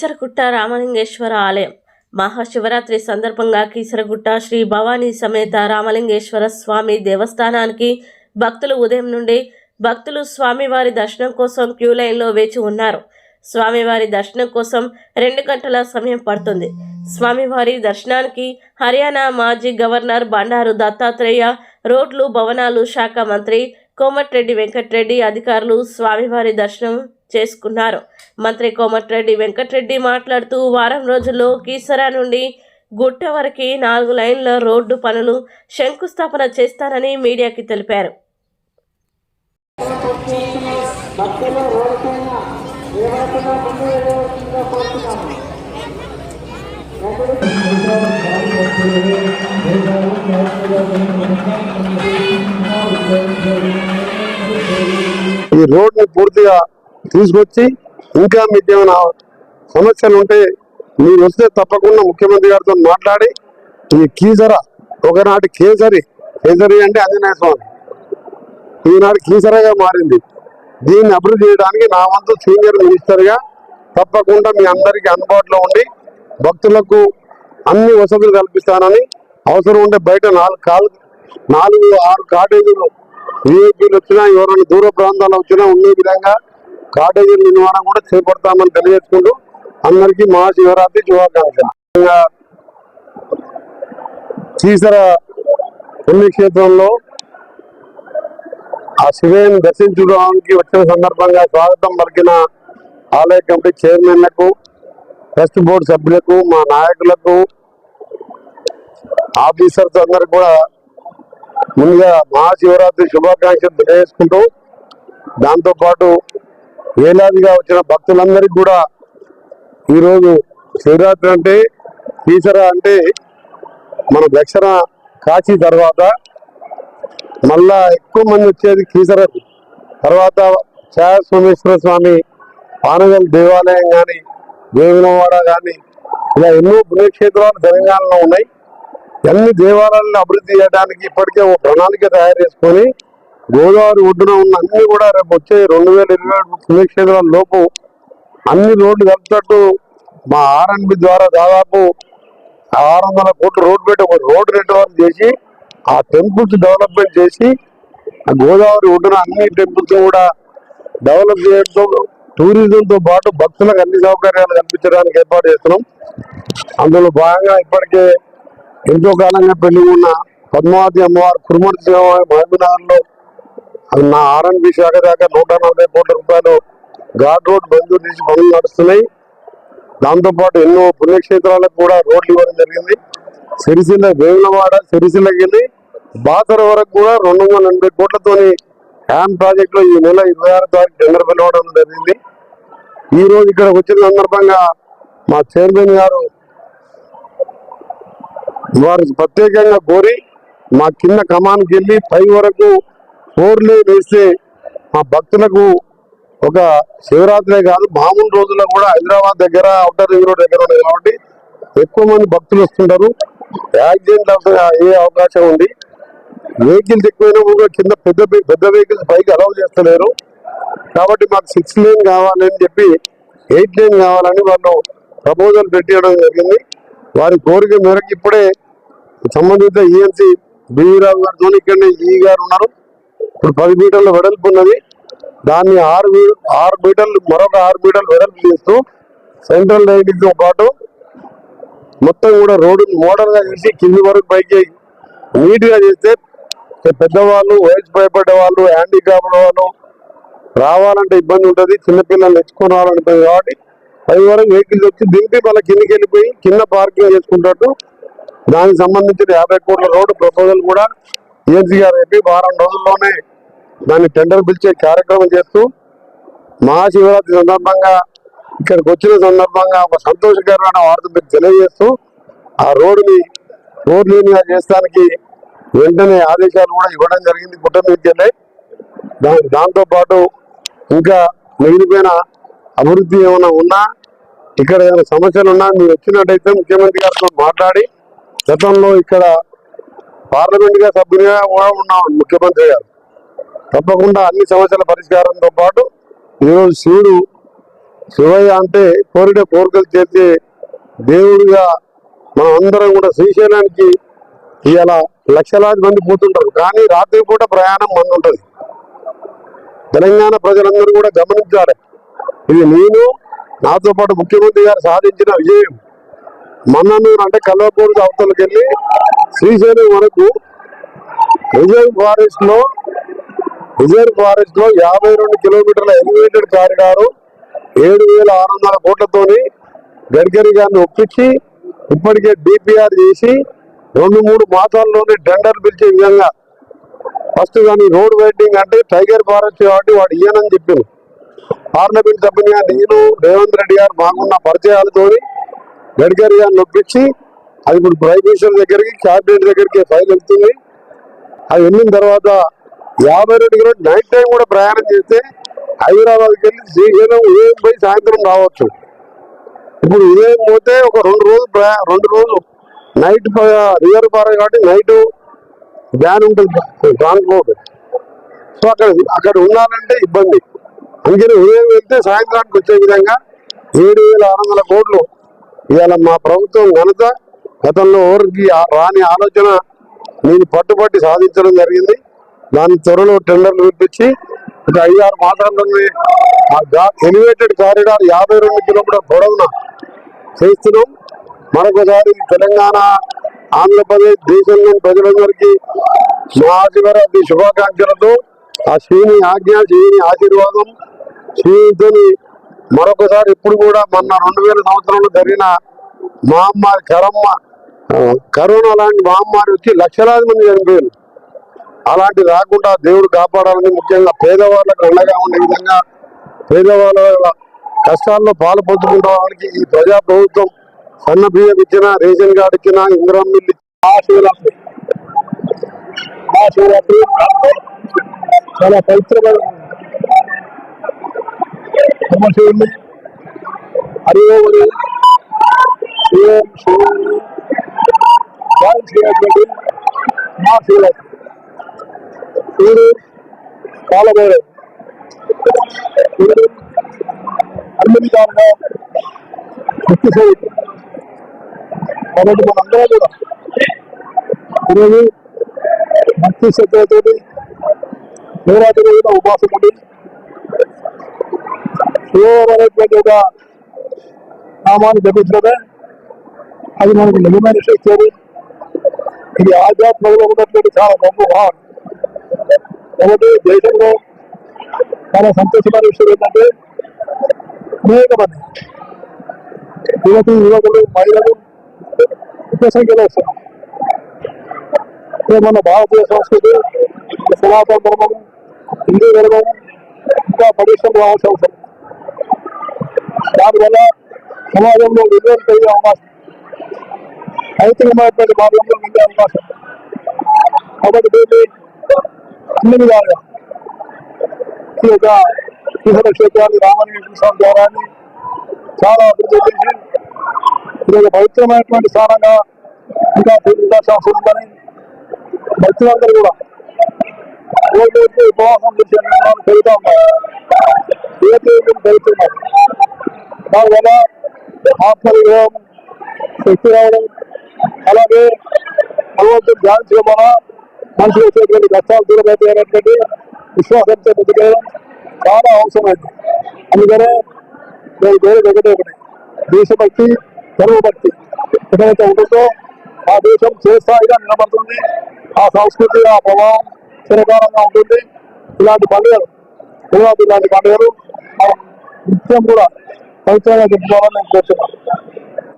కీసరగుట్ట రామలింగేశ్వర ఆలయం. మహాశివరాత్రి సందర్భంగా కీసరగుట్ట శ్రీ భవానీ సమేత రామలింగేశ్వర స్వామి దేవస్థానానికి భక్తులు ఉదయం నుండి భక్తులు స్వామివారి దర్శనం కోసం క్యూ లైన్లో వేచి ఉన్నారు. స్వామివారి దర్శనం కోసం రెండు గంటల సమయం పడుతుంది. స్వామివారి దర్శనానికి హర్యానా మాజీ గవర్నర్ బండారు దత్తాత్రేయ రోడ్లు భవనాలు శాఖ మంత్రి కోమటిరెడ్డి వెంకటరెడ్డి అధికారులు స్వామివారి దర్శనం చేసుకున్నారు. మంత్రి కోమటిరెడ్డి వెంకటరెడ్డి మాట్లాడుతూ వారం రోజుల్లో కీసరా నుండి గుట్ట వరకు నాలుగు లైన్ల రోడ్డు పనులు శంకుస్థాపన చేస్తానని మీడియాకి తెలిపారు. ఈ రోడ్డు పూర్తిగా తీసుకొచ్చి ఇంకా మీకు ఏమైనా సమస్యలు ఉంటే మీరు వస్తే తప్పకుండా ముఖ్యమంత్రి గారితో మాట్లాడి ఈ కీసర ఒకనాటి కేసరి కేసరి అంటే ఆంజనేయ స్వామి. ఈనాడు కీసరగా మారింది. దీన్ని అభివృద్ధి చేయడానికి నా వంతు సీనియర్ మినిస్టర్గా తప్పకుండా మీ అందరికీ అందుబాటులో ఉండి భక్తులకు అన్ని వసతులు కల్పిస్తానని అవసరం ఉంటే బయట నాలుగు కాలు నాలుగు ఆరు కాటేజీలు విఐపీలు వచ్చినా ఎవరైనా దూర ప్రాంతాలు వచ్చినా ఉండే విధంగా కాటేజీల నిర్మాణం కూడా చేపడతామని తెలియజేసుకుంటూ అందరికీ మహాశివరాత్రి శుభాకాంక్ష ఇంకా పుణ్యక్షేత్రంలో ఆ శివయ్యను దర్శించడానికి వచ్చిన సందర్భంగా స్వాగతం పలికిన ఆలయ కమిటీ చైర్మన్లకు ట్రస్ట్ బోర్డు సభ్యులకు మా నాయకులకు ఆఫీసర్స్ అందరికి కూడా ముందుగా మహాశివరాత్రి శుభాకాంక్షలు తెలియజేసుకుంటూ దాంతో పాటు వేలాదిగా వచ్చిన భక్తులందరికీ కూడా ఈరోజు శివరాత్రి అంటే కీసర అంటే మన దక్షిణ కాశీ తర్వాత మళ్ళా ఎక్కువ మంది వచ్చేది కీసర తర్వాత ఛాయ సోమేశ్వర స్వామి పానగల్ దేవాలయం కానీ వేములవాడ కానీ ఇలా ఎన్నో పుణ్యక్షేత్రాలు తెలంగాణలో ఉన్నాయి. అన్ని దేవాలయాలను అభివృద్ధి చేయడానికి ఇప్పటికే ఒక ప్రణాళిక తయారు చేసుకొని గోదావరి ఒడ్డున ఉన్న అన్ని కూడా రేపు వచ్చే రెండు వేల ఇరవై ఏడు పుణ్యక్షేత్రాల లోపు అన్ని రోడ్లు కలిపేటట్టు మా ఆర్ఎన్బి ద్వారా దాదాపు ఆరు వందల కోట్ల రోడ్ పెట్టి ఒక రోడ్ నెట్వర్క్ చేసి ఆ టెంపుల్స్ డెవలప్మెంట్ చేసి ఆ గోదావరి ఒడ్డున అన్ని టెంపుల్స్ కూడా డెవలప్ చేయడంతో టూరిజంతో పాటు భక్తులకు అన్ని సౌకర్యాలు కల్పించడానికి ఏర్పాటు చేస్తున్నాం. అందులో భాగంగా ఇప్పటికే ఎంతో కాలంగా పెళ్ళి ఉన్న పద్మావతి అమ్మవారు కురుమూర్తి సేవ నా ఆర్ఎన్బి శాఖ దాకా నూట నలభై కోట్ల రూపాయలు ఘాట్ రోడ్ బంధు నుంచి పనులు నడుస్తున్నాయి. దాంతోపాటు ఎన్నో పుణ్యక్షేత్రాలకు కూడా రోడ్లు ఇవ్వడం జరిగింది. సిరిసిల్ల వేములవాడ సిరిసిల్లకి వెళ్ళి బాసర వరకు కూడా రెండు వందల ఎనభై కోట్లతోని హ్యామ్ ప్రాజెక్టులో ఈ నెల ఇరవై ఆరు తారీఖు టెండర్ పిలవడం జరిగింది. ఈ రోజు ఇక్కడ వచ్చిన సందర్భంగా మా చైర్మన్ గారు వారు ప్రత్యేకంగా కోరి మా కింద కమాన్కి వెళ్ళి పై వరకు బోర్లు వేస్తే మా భక్తులకు ఒక శివరాత్రే కాదు మామూలు రోజుల్లో కూడా హైదరాబాద్ దగ్గర అవుటర్ రింగ్ రోడ్ దగ్గర ఉన్నాయి కాబట్టి ఎక్కువ మంది భక్తులు వస్తుంటారు. యాక్సిడెంట్ అయ్యే అవకాశం ఉంది. వెహికల్స్ ఎక్కువైనా కూడా కింద పెద్ద పెద్ద వెహికల్స్ పైకి అలౌ చేస్తలేరు. కాబట్టి మాకు సిక్స్ లేన్ కావాలని చెప్పి ఎయిట్ లేన్ కావాలని వాళ్ళు ప్రపోజల్ పెట్టడం జరిగింది. వారి కోరిక మేరకు ఇప్పుడే సంబంధిత ఈఎన్సీ బివిరావు గారితో ఇక్కడనే ఈ గారు ఉన్నారు. ఇప్పుడు పది మీటర్ల వెడల్పు ఉన్నది. దాన్ని ఆరు మీ- ఆరు మీటర్లు మరొక ఆరు మీటర్లు వెడల్పు చేస్తూ సెంట్రల్ లైటింగ్తో పాటు మొత్తం కూడా రోడ్డు మోడల్గా చేసి కింది వరకు పైకి నీట్గా చేస్తే పెద్దవాళ్ళు వయసు భయపడ్డ వాళ్ళు హ్యాండిక్యాప్ వాళ్ళు రావాలంటే ఇబ్బంది ఉంటుంది. చిన్నపిల్లలు తెచ్చుకొని రావాలని కాబట్టి పది వరకు వెహికల్స్ వచ్చి దింపి మళ్ళీ కిందికి వెళ్ళిపోయి కింద పార్కింగ్ చేసుకుంటట్టు దానికి సంబంధించిన యాభై కోట్ల రోడ్డు ప్రపోజల్ కూడా ఏఎన్సీ గారు చెప్పి వారం రోజుల్లోనే దాన్ని టెండర్ పిలిచే కార్యక్రమం చేస్తూ మహాశివరాత్రి సందర్భంగా ఇక్కడికి వచ్చిన సందర్భంగా ఒక సంతోషకరమైన వార్త మీకు తెలియజేస్తూ ఆ రోడ్డుని రోడ్ లేనిగా చేస్తానికి వెంటనే ఆదేశాలు కూడా ఇవ్వడం జరిగింది గుట్ట మీదకి దా- దాంతో పాటు ఇంకా మిగిలిపోయిన అభివృద్ధి ఏమైనా ఉన్నా ఇక్కడ ఏమైనా సమస్యలు ఉన్నా మీరు వచ్చినట్టయితే ముఖ్యమంత్రి గారితో మాట్లాడి గతంలో ఇక్కడ పార్లమెంట్గా సభ్యునిగా కూడా ఉన్నాం ముఖ్యమంత్రి గారు. తప్పకుండా అన్ని సమస్యల పరిష్కారంతో పాటు ఈరోజు శివుడు శివయ్య అంటే కోరిన కోరికలు చేసే దేవుడిగా మనం అందరం కూడా శ్రీశైలానికి ఇలా లక్షలాది మంది పోతుంటారు. కానీ రాత్రిపూట ప్రయాణం మంది ఉంటుంది. తెలంగాణ ప్రజలందరూ కూడా గమనించాలి. ఇది నేను నాతో పాటు ముఖ్యమంత్రి గారు సాధించిన విజయం. మన్ననూరు అంటే కల్వపూర్ అవతలకి వెళ్ళి శ్రీశైలం వరకు. రిజర్వ్ ఫారెస్ట్లో రిజర్వ్ ఫారెస్ట్లో యాభై రెండు కిలోమీటర్ల ఎలివేటెడ్ కారిడారు ఏడు వేల ఆరు వందల కోట్లతోని గడ్కరీ గారిని ఒప్పించి ఇప్పటికే డిపిఆర్ చేసి రెండు మూడు మాసాల్లోనే టెండర్ పిలిచే విధంగా. ఫస్ట్ కానీ రోడ్ వైడింగ్ అంటే టైగర్ ఫారెస్ట్ కాబట్టి వాడు ఇయ్యనని చెప్పింది పార్లమెంట్ సభ్యునిగా నేను రేవంత్ రెడ్డి గారు మాకున్న పరిచయాలతోని గడ్కరీ గారిని ఒప్పించి అది ఇప్పుడు ప్రైమ్ మినిస్టర్ దగ్గరికి క్యాబినెట్ దగ్గరికి ఫైల్ వెళ్తుంది. అది వెళ్ళిన తర్వాత యాభై రెండు కిలోమీటర్ నైట్ టైం కూడా ప్రయాణం చేస్తే హైదరాబాద్కి వెళ్ళి శ్రీశైలం ఉదయం పోయి సాయంత్రం రావచ్చు. ఇప్పుడు ఉదయం పోతే ఒక రెండు రోజులు ప్రయా రెండు రోజులు. నైట్ రిజర్వ్ పార కాబట్టి నైట్ బ్యాన్ ఉంటుంది ట్రాన్స్పోర్ట్ సో అక్కడ అక్కడ ఉండాలంటే ఇబ్బంది. అందుకని ఉదయం వెళ్తే సాయంత్రానికి వచ్చే విధంగా ఏడు వేల ఆరు వందల కోట్లు ఇవాళ మా ప్రభుత్వం ఘనత గతంలో ఎవరికి రాని ఆలోచన నేను పట్టుబట్టి సాధించడం జరిగింది. దాని త్వరలో టెండర్లు పిలిపించి ఒక ఐదు ఆరు మాసాల్లోనే ఆ ఎలివేటెడ్ కారిడార్ యాభై రెండు కిలోమీటర్ పొడవున చేస్తున్నాం. మరొకసారి తెలంగాణ ఆంధ్రప్రదేశ్ దేశంలోని ప్రజలందరికీ మహాశివరాత్రి శుభాకాంక్షలతో ఆ శ్రీని ఆజ్ఞ శ్రీని ఆశీర్వాదం శ్రీతోని మరొకసారి ఇప్పుడు కూడా మొన్న రెండు వేల సంవత్సరంలో జరిగిన మహమ్మారి కరమ్మ కరోనా లాంటి మహమ్మారి వచ్చి లక్షలాది మంది చనిపోయారు. అలాంటి రాకుండా దేవుడు కాపాడాలని ముఖ్యంగా పేదవాళ్ళకు అండగా ఉండే విధంగా పేదవాళ్ళ కష్టాల్లో పాలు పంచుకున్న వాళ్ళకి ఈ ప్రజా ప్రభుత్వం సన్న బియ్యం ఇచ్చిన రేషన్ కార్డు ఇచ్చిన ఇందిరా మిల్లు మహాశివరాత్రి. మహాశివరాత్రి చాలా పవిత్రమైన పరమశివుని హరిఓవరి శివం శివుని ధ్యానించినటువంటి మహాశివరాత్రి శివుడు కాలభైరవ్ శివుడు అన్ని విధాలుగా శక్తిశాలి కాబట్టి మనందరం కూడా ఈరోజు భక్తి శ్రద్ధలతోటి శివరాత్రి రోజున ఉపాసం ఉండి శక్తి అని ఇది ఆధ్యాత్మికంలో ఉన్నటువంటి చాలా గొప్ప భావన కాబట్టి దేశంలో చాలా సంతోషమైన విషయం ఏంటంటే అనేక మంది యువతి యువకులు మహిళలు ఎక్కువ సంఖ్యలో వస్తున్నారు ఇదే మన భారతీయ సంస్కృతి సనాతన ధర్మం హిందూ ధర్మం ఇంకా పటిష్టం కావాల్సిన అవసరం దానివల్ల సమాజంలో విలువలు పెరిగే అవకాశం. నైతికమైనటువంటి మార్గంలో వెళ్ళే అవకాశం. కాబట్టి దీన్ని అన్ని విధాలుగా ఈ యొక్క శ్రీహర క్షేత్రాన్ని రామలింగేశ్వర స్వామి ద్వారాన్ని చాలా అభివృద్ధి చేసి ఇది ఒక పవిత్రమైనటువంటి స్థానంగా ఇంకా తీర్థాల్సిన ఉందని భక్తులందరూ కూడా రోజు రోజు ఉపవాసం చేసే నిర్ణయాలు ఆత్మవిగ్రహం శక్తి రావడం అలాగే భగవంతుడు ధ్యానించడం వల్ల మనుషులు వచ్చేటువంటి కష్టాలు దూరమైపోయినటువంటి విశ్వాసంతో బతికేయడం చాలా అవసరమైంది. అందుకనే నేను కోరేది ఒకటే ఒకటి. దేశభక్తి ధర్మభక్తి ఎక్కడైతే ఉంటుందో ఆ దేశం చేస్థాయిగా నిలబడుతుంది. ఆ సంస్కృతి ఆ ప్రభావం చిరకాలంగా ఉంటుంది. ఇలాంటి పండుగలు ఇలాంటి పండుగలు మనం నిత్యం కూడా I'm trying to get.